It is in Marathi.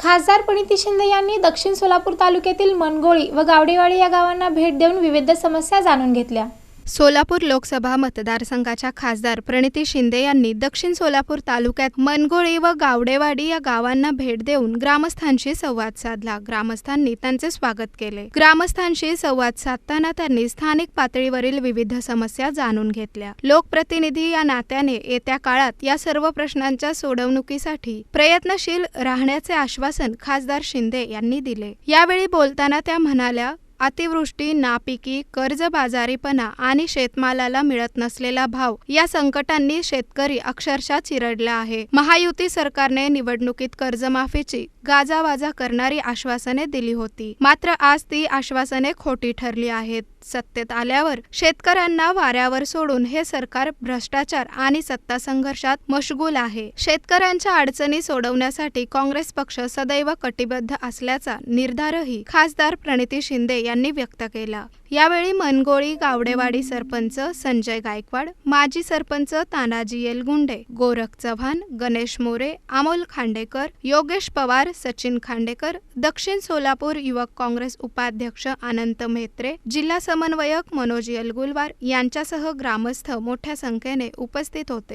खासदार प्रणिती शिंदे यांनी दक्षिण सोलापूर तालुक्यातील मनगोळी व गावडेवाडी या गावांना भेट देऊन विविध समस्या जाणून घेतल्या. सोलापूर लोकसभा मतदारसंघाच्या खासदार प्रणिती शिंदे यांनी दक्षिण सोलापूर तालुक्यात मनगोळी व गावडेवाडी या गावांना भेट देऊन ग्रामस्थांशी संवाद साधला. ग्रामस्थांनी त्यांचे स्वागत केले. ग्रामस्थांशी संवाद साधताना त्यांनी स्थानिक पातळीवरील विविध समस्या जाणून घेतल्या. लोकप्रतिनिधी या नात्याने येत्या काळात या सर्व प्रश्नांच्या सोडवणुकीसाठी प्रयत्नशील राहण्याचे आश्वासन खासदार शिंदे यांनी दिले. यावेळी बोलताना त्या म्हणाल्या अतिवृष्टी नापिकी कर्जबाजारीपणा आणि शेतमालाला मिळत नसलेला भाव या संकटांनी शेतकरी अक्षरशः चिरडला आहे. महायुती सरकारने निवडणुकीत कर्जमाफीची गाजावाजा करणारी आश्वासने दिली होती. मात्र आज ती आश्वासने खोटी ठरली आहेत. सत्तेत आल्यावर शेतकऱ्यांना वाऱ्यावर सोडून हे सरकार भ्रष्टाचार आणि सत्ता संघर्षात मशगूल आहे. शेतकऱ्यांच्या अडचणी सोडवण्यासाठी काँग्रेस पक्ष सदैव कटिबद्ध असल्याचा निर्धारही खासदार प्रणिती शिंदे यांनी व्यक्त केला. यावेळी मनगोळी गावडेवाडी सरपंच संजय गायकवाड माजी सरपंच तानाजी येलगुंडे गोरख चव्हाण गणेश मोरे अमोल खांडेकर योगेश पवार सचिन खांडेकर दक्षिण सोलापूर युवक काँग्रेस उपाध्यक्ष अनंत म्हेत्रे जिल्हा समन्वयक मनोज यलगुलवार यांच्यासह ग्रामस्थ मोठ्या संख्येने उपस्थित होते.